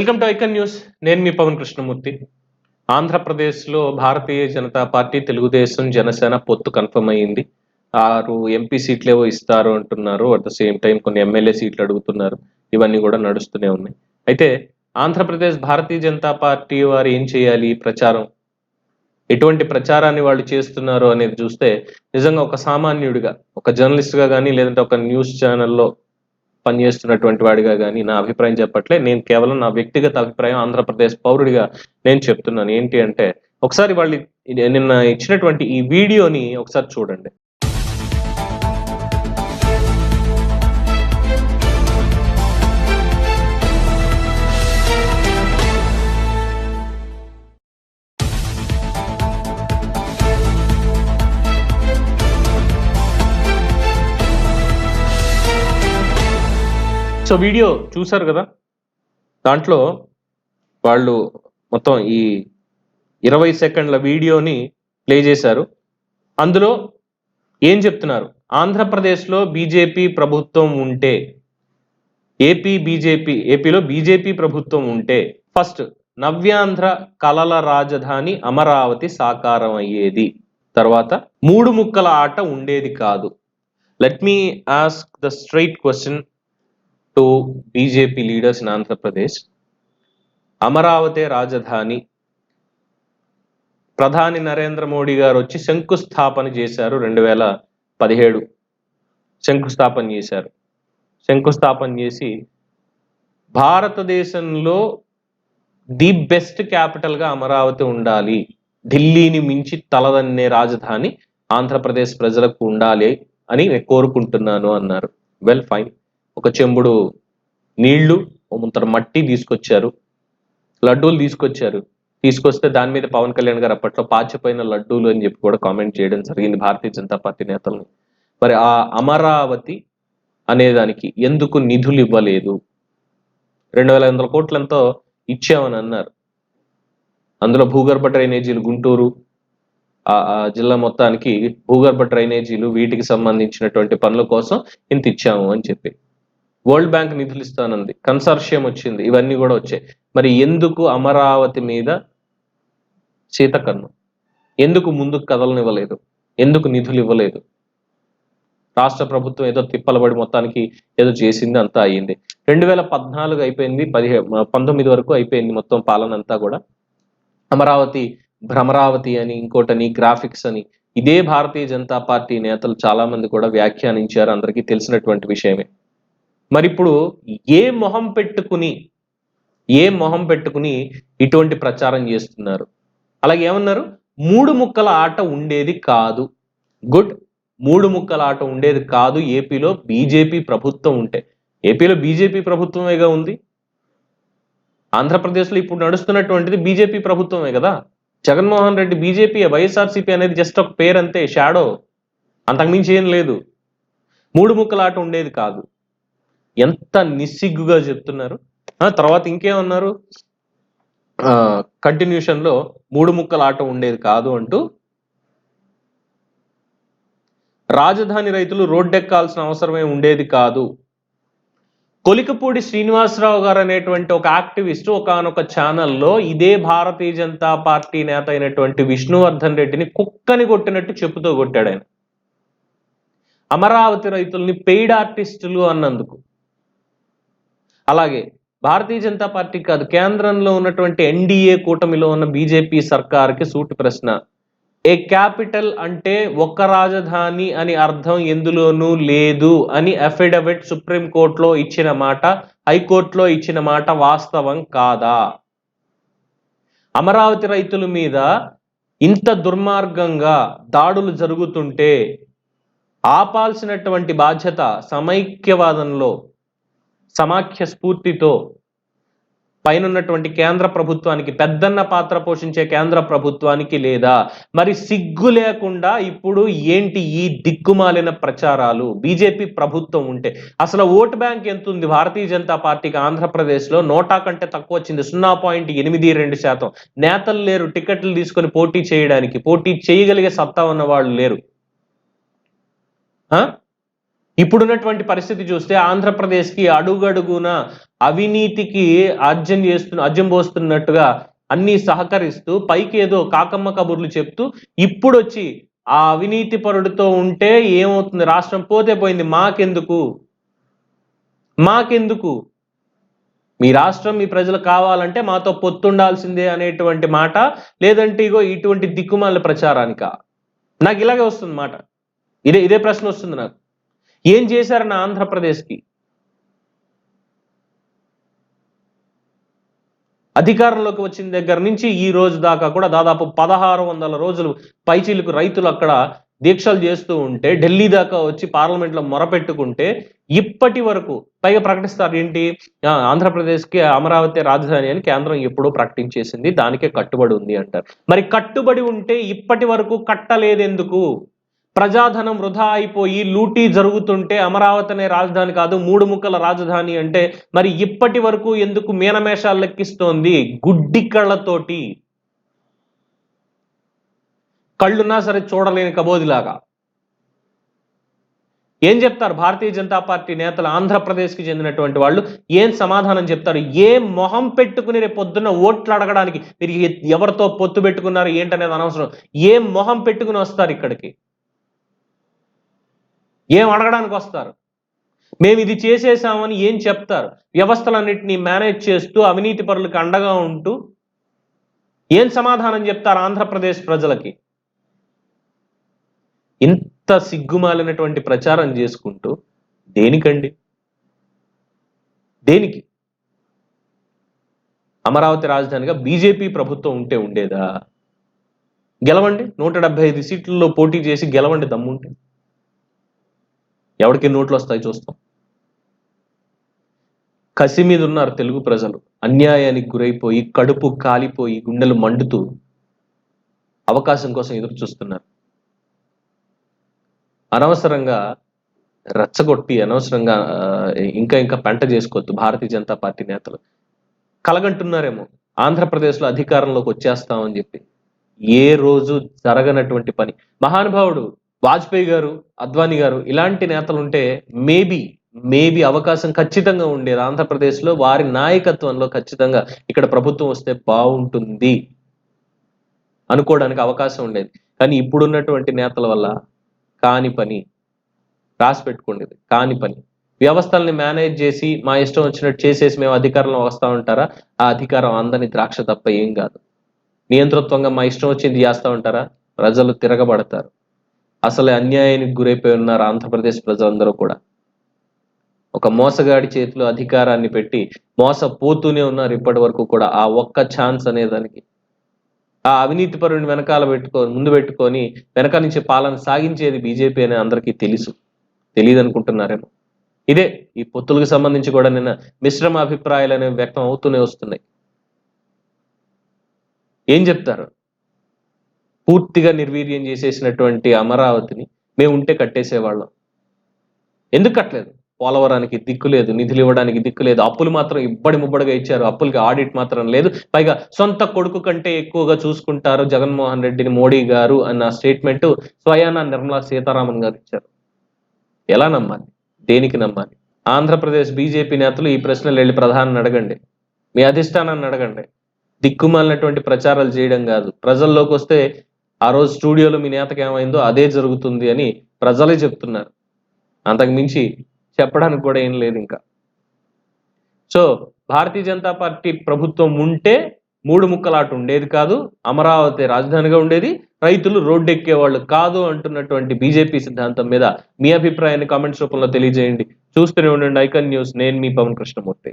Welcome to icon news. నేను మీ పవన్ కృష్ణమూర్తి. ఆంధ్రప్రదేశ్లో Bharatiya Janata party Telugu Desam Janasena పొత్తు కన్ఫర్మ్ అయ్యింది. ఆరు ఎంపీ సీట్లేవో ఇస్తారు అంటున్నారు. అట్ ద సేమ్ టైం కొన్ని ఎమ్మెల్యే సీట్లు అడుగుతున్నారు. ఇవన్నీ కూడా నడుస్తూనే ఉన్నాయి. అయితే ఆంధ్రప్రదేశ్ భారతీయ జనతా పార్టీ వారు ఏం చేయాలి? ఈ ప్రచారం. ఎటువంటి ప్రచారాన్ని వాళ్ళు చేస్తున్నారు అనేది చూస్తే నిజంగా ఒక సామాన్యుడిగా ఒక జర్నలిస్ట్గా కానీ లేదంటే ఒక న్యూస్ ఛానల్లో పనిచేస్తున్నటువంటి వాడిగా కానీ నా అభిప్రాయం చెప్పట్లే. నేను కేవలం నా వ్యక్తిగత అభిప్రాయం ఆంధ్రప్రదేశ్ పౌరుడిగా నేను చెప్తున్నాను. ఏంటి అంటే ఒకసారి వాళ్ళు నిన్న ఇచ్చినటువంటి ఈ వీడియోని ఒకసారి చూడండి. సో వీడియో చూసారు కదా? దాంట్లో వాళ్ళు మొత్తం ఈ ఇరవై సెకండ్ల వీడియోని ప్లే చేశారు. అందులో ఏం చెప్తున్నారు? ఆంధ్రప్రదేశ్లో బీజేపీ ప్రభుత్వం ఉంటే ఏపీ బీజేపీ ఏపీలో బీజేపీ ప్రభుత్వం ఉంటే ఫస్ట్ నవ్యాంధ్ర కలల రాజధాని అమరావతి సాకారం అయ్యేది తర్వాత మూడు ముక్కల ఆట ఉండేది కాదు. Let me ask the straight question to BJP leaders in Andhra Pradesh Amaravati రాజధాని ప్రధాని నరేంద్ర మోడీ గారు వచ్చి శంకుస్థాపన చేశారు రెండు వేల పదిహేడు. శంకుస్థాపన చేశారు. శంకుస్థాపన చేసి భారతదేశంలో ది బెస్ట్ క్యాపిటల్గా అమరావతి ఉండాలి. ఢిల్లీని మించి తలదన్నే రాజధాని ఆంధ్రప్రదేశ్ ప్రజలకు ఉండాలి అని నేను కోరుకుంటున్నాను అన్నారు. వెల్ ఫైన్ ఒక చెంబుడు నీళ్ళు ముంతర మట్టి తీసుకొచ్చారు. లడ్డూలు తీసుకొచ్చారు. తీసుకొస్తే దాని మీద పవన్ కళ్యాణ్ గారు అప్పట్లో పాచిపోయిన లడ్డూలు అని చెప్పి కూడా కామెంట్ చేయడం జరిగింది భారతీయ జనతా పార్టీ నేతల్ని. మరి ఆ అమరావతి అనే దానికి ఎందుకు నిధులు ఇవ్వలేదు? రెండు వేల ఐదు వందల కోట్లంతో ఇచ్చామని అన్నారు. అందులో భూగర్భ డ్రైనేజీలు గుంటూరు ఆ ఆ జిల్లా మొత్తానికి భూగర్భ డ్రైనేజీలు వీటికి సంబంధించినటువంటి పనుల కోసం ఇంత ఇచ్చాము అని చెప్పి. వరల్డ్ బ్యాంక్ నిధులు ఇస్తానంది కన్సార్షియం వచ్చింది. ఇవన్నీ కూడా వచ్చాయి. మరి ఎందుకు అమరావతి మీద సీతకన్ను ఎందుకు ముందుకు కదలనివ్వలేదు? ఎందుకు నిధులు ఇవ్వలేదు రాష్ట్ర ప్రభుత్వం ఏదో తిప్పలబడి మొత్తానికి ఏదో చేసింది అంతా అయ్యింది. రెండు వేల పద్నాలుగు అయిపోయింది పదిహే పంతొమ్మిది వరకు అయిపోయింది మొత్తం పాలన అంతా కూడా. అమరావతి భ్రమరావతి అని ఇంకోటని గ్రాఫిక్స్ అని ఇదే భారతీయ జనతా పార్టీ నేతలు చాలా మంది కూడా వ్యాఖ్యానించారు అందరికీ తెలిసినటువంటి విషయమే. మరి ఇప్పుడు ఏ మొహం పెట్టుకుని ఏ మొహం పెట్టుకుని ఇటువంటి ప్రచారం చేస్తున్నారు? అలాగే ఏమన్నారు? మూడు ముక్కల ఆట ఉండేది కాదు. గుడ్. మూడు ముక్కల ఆట ఉండేది కాదు. ఏపీలో బీజేపీ ప్రభుత్వం ఉంటే. ఏపీలో బీజేపీ ప్రభుత్వమేగా ఉంది? ఆంధ్రప్రదేశ్లో ఇప్పుడు నడుస్తున్నటువంటిది బీజేపీ ప్రభుత్వమే కదా? జగన్మోహన్ రెడ్డి బీజేపీ వైఎస్ఆర్సీపీ అనేది జస్ట్ ఒక పేరు అంతే షాడో. అంతకుమించి ఏం లేదు. మూడు ముక్కల ఆట ఉండేది కాదు. ఎంత నిస్సిగ్గుగా చెప్తున్నారు? ఆ తర్వాత ఇంకేమన్నారు? కంటిన్యూషన్లో మూడు ముక్కల ఆట ఉండేది కాదు అంటూ రాజధాని రైతులు రోడ్డెక్కాల్సిన అవసరమే ఉండేది కాదు. కొలికపూడి శ్రీనివాసరావు గారు అనేటువంటి ఒక యాక్టివిస్ట్ ఒకనొక ఛానల్లో ఇదే భారతీయ జనతా పార్టీ నేత అయినటువంటి విష్ణువర్ధన్ రెడ్డిని కుక్కని కొట్టినట్టు చెప్పుతో కొట్టాడు ఆయన. అమరావతి రైతుల్ని పెయిడ్ ఆర్టిస్టులు అన్నందుకు. అలాగే భారతీయ జనతా పార్టీ కాదు కేంద్రంలో ఉన్నటువంటి ఎన్డీఏ కూటమిలో ఉన్న బీజేపీ సర్కార్కి సూటి ప్రశ్న. ఏ క్యాపిటల్ అంటే ఒక్క రాజధాని అని అర్థం ఎందులోనూ లేదు అని అఫిడవిట్ సుప్రీం కోర్టులో ఇచ్చిన మాట హైకోర్టులో ఇచ్చిన మాట వాస్తవం కాదా? అమరావతి రైతుల మీద ఇంత దుర్మార్గంగా దాడులు జరుగుతుంటే ఆపాల్సినటువంటి బాధ్యత సమైక్యవాదంలో సమాఖ్య స్ఫూర్తితో పైన ఉన్నటువంటి కేంద్ర ప్రభుత్వానికి పెద్దన్న పాత్ర పోషించే కేంద్ర ప్రభుత్వానికి లేదా మరి సిగ్గు లేకుండా ఇప్పుడు ఏంటి ఈ దిక్కుమాలిన ప్రచారాలు? బీజేపీ ప్రభుత్వం ఉంటే అసలు ఓటు బ్యాంక్ ఎంత ఉంది భారతీయ జనతా పార్టీకి ఆంధ్రప్రదేశ్లో నోటా కంటే తక్కువ వచ్చింది సున్నా పాయింట్ ఎనిమిది రెండు శాతం. నేతలు లేరు టికెట్లు తీసుకొని పోటీ చేయడానికి పోటీ చేయగలిగే సత్తా ఉన్న వాళ్ళు లేరు ఇప్పుడున్నటువంటి పరిస్థితి చూస్తే ఆంధ్రప్రదేశ్కి అడుగడుగున అవినీతికి అర్జం చేస్తున్న అర్జం పోస్తున్నట్టుగా అన్ని సహకరిస్తూ పైకి ఏదో కాకమ్మ కబుర్లు చెప్తూ ఇప్పుడు వచ్చి ఆ అవినీతి పరుడితో ఉంటే ఏమవుతుంది? రాష్ట్రం పోతే పోయింది. మాకెందుకు? మాకెందుకు? మీ రాష్ట్రం మీ ప్రజలు కావాలంటే మాతో పొత్తుండాల్సిందే అనేటువంటి మాట లేదంటే ఇగో ఇటువంటి దిక్కుమాల ప్రచారానిక? నాకు ఇలాగే వస్తుంది మాట ఇదే ఇదే ప్రశ్న వస్తుంది నాకు. ఏం చేశారన్న ఆంధ్రప్రదేశ్కి? అధికారంలోకి వచ్చిన దగ్గర నుంచి ఈ రోజు దాకా కూడా దాదాపు పదహారు వందల రోజులు పైచీలకు రైతులు అక్కడ దీక్షలు చేస్తూ ఉంటే ఢిల్లీ దాకా వచ్చి పార్లమెంట్లో మొరపెట్టుకుంటే ఇప్పటి వరకు పైగా ప్రకటిస్తారు ఏంటి? ఆంధ్రప్రదేశ్కి అమరావతి రాజధాని అని కేంద్రం ఎప్పుడో ప్రకటించేసింది దానికే కట్టుబడి ఉంది అంటారు. మరి కట్టుబడి ఉంటే ఇప్పటి వరకు కట్టలేదెందుకు? ప్రజాధనం వృధా అయిపోయి లూటీ జరుగుతుంటే అమరావతి అనే రాజధాని కాదు మూడు ముక్కల రాజధాని అంటే మరి ఇప్పటి వరకు ఎందుకు మీనమేషాలు లెక్కిస్తోంది? గుడ్డి కళ్ళతోటి. కళ్ళున్నా సరే చూడలేని కబోదిలాగా. ఏం చెప్తారు? భారతీయ జనతా పార్టీ నేతలు ఆంధ్రప్రదేశ్కి చెందినటువంటి వాళ్ళు ఏం సమాధానం చెప్తారు? ఏ మొహం పెట్టుకుని రేపు పొద్దున్న ఓట్లు అడగడానికి మీరు ఎవరితో పొత్తు పెట్టుకున్నారు ఏంటనేది అనవసరం. ఏ మొహం పెట్టుకుని వస్తారు ఇక్కడికి? ఏం అడగడానికి వస్తారు? మేము ఇది చేసేసామని ఏం చెప్తారు? వ్యవస్థలన్నింటినీ మేనేజ్ చేస్తూ అవినీతి పరులకు అండగా ఉంటూ ఏం సమాధానం చెప్తారు ఆంధ్రప్రదేశ్ ప్రజలకి? ఇంత సిగ్గుమాలినటువంటి ప్రచారం చేసుకుంటూ దేనికండి? దేనికి? అమరావతి రాజధానిగా బీజేపీ ప్రభుత్వం ఉంటే ఉండేదా? గెలవండి. నూట డెబ్బై ఐదు సీట్లలో పోటీ చేసి గెలవండి దమ్ముంటే. ఎవరికి నోట్లు వస్తాయి చూస్తాం. కసి మీద ఉన్నారు తెలుగు ప్రజలు. అన్యాయానికి గురైపోయి కడుపు కాలిపోయి గుండెలు మండుతూ అవకాశం కోసం ఎదురు చూస్తున్నారు. అనవసరంగా రెచ్చగొట్టి అనవసరంగా ఇంకా ఇంకా పెంట చేసుకోవద్దు భారతీయ జనతా పార్టీ నేతలు. కలగంటున్నారేమో. ఆంధ్రప్రదేశ్లో అధికారంలోకి వచ్చేస్తామని చెప్పి ఏ రోజు జరగనటువంటి పని. మహానుభావుడు వాజ్పేయి గారు అద్వానీ గారు ఇలాంటి నేతలు ఉంటే మేబీ మేబీ అవకాశం ఖచ్చితంగా ఉండేది. ఆంధ్రప్రదేశ్లో వారి నాయకత్వంలో ఖచ్చితంగా ఇక్కడ ప్రభుత్వం వస్తే బాగుంటుంది అనుకోవడానికి అవకాశం ఉండేది. కానీ ఇప్పుడున్నటువంటి నేతల వల్ల కాని పని రాసి పెట్టుకుండేది కాని పని. వ్యవస్థల్ని మేనేజ్ చేసి మా ఇష్టం వచ్చినట్టు చేసేసి మేము అధికారంలో వస్తా ఉంటారా? ఆ అధికారం అందని ద్రాక్ష తప్ప ఏం కాదు. నియంతృత్వంగా మా ఇష్టం వచ్చింది చేస్తా ఉంటారా? ప్రజలు తిరగబడతారు. అసలు అన్యాయానికి గురైపోయి ఉన్నారు ఆంధ్రప్రదేశ్ ప్రజలందరూ కూడా. ఒక మోసగాడి చేతిలో అధికారాన్ని పెట్టి మోసపోతూనే ఉన్నారు ఇప్పటి వరకు కూడా. ఆ ఒక్క ఛాన్స్ అనేదానికి ఆ అవినీతి పరుని వెనకాల పెట్టుకొని ముందు పెట్టుకొని వెనక నుంచి పాలన సాగించేది బీజేపీ అని అందరికీ తెలుసు. తెలియదు అనుకుంటున్నారేమో ఇదే ఈ పొత్తులకు సంబంధించి కూడా నిన్న మిశ్రమ అభిప్రాయాలు అనేవి వ్యక్తం అవుతూనే వస్తున్నాయి. ఏం చెప్తారు? పూర్తిగా నిర్వీర్యం చేసేసినటువంటి అమరావతిని మేము ఉంటే కట్టేసేవాళ్ళం. ఎందుకు కట్టలేదు? పోలవరానికి దిక్కు లేదు నిధులు ఇవ్వడానికి దిక్కు లేదు అప్పులు మాత్రం ఇబ్బడి ముబ్బడిగా ఇచ్చారు అప్పులకి ఆడిట్ మాత్రం లేదు. పైగా సొంత కొడుకు కంటే ఎక్కువగా చూసుకుంటారు జగన్మోహన్ రెడ్డిని మోడీ గారు అన్న స్టేట్మెంట్ స్వయాన నిర్మలా సీతారామన్ గారు ఇచ్చారు. ఎలా నమ్మాలి? దేనికి నమ్మాలి? ఆంధ్రప్రదేశ్ బీజేపీ నేతలు ఈ ప్రశ్నలు వెళ్ళి ప్రధాని అడగండి. మీ అధిష్టానాన్ని అడగండి. దిక్కుమాలినటువంటి ప్రచారాలు చేయడం కాదు. ప్రజల్లోకి వస్తే ఆ రోజు స్టూడియోలో మీ నేతకు ఏమైందో అదే జరుగుతుంది అని ప్రజలే చెప్తున్నారు. అంతకు మించి చెప్పడానికి కూడా ఏం లేదు ఇంకా. సో భారతీయ జనతా పార్టీ ప్రభుత్వం ఉంటే మూడు ముక్కలాట ఉండేది కాదు అమరావతి రాజధానిగా ఉండేది రైతులు రోడ్డెక్కే వాళ్ళు కాదు అంటున్నటువంటి బీజేపీ సిద్ధాంతం మీద మీ అభిప్రాయాన్ని కామెంట్స్ రూపంలో తెలియజేయండి. చూస్తూనే ఉండండి ఐకన్ న్యూస్ నేను మీ పవన్ కృష్ణమూర్తి.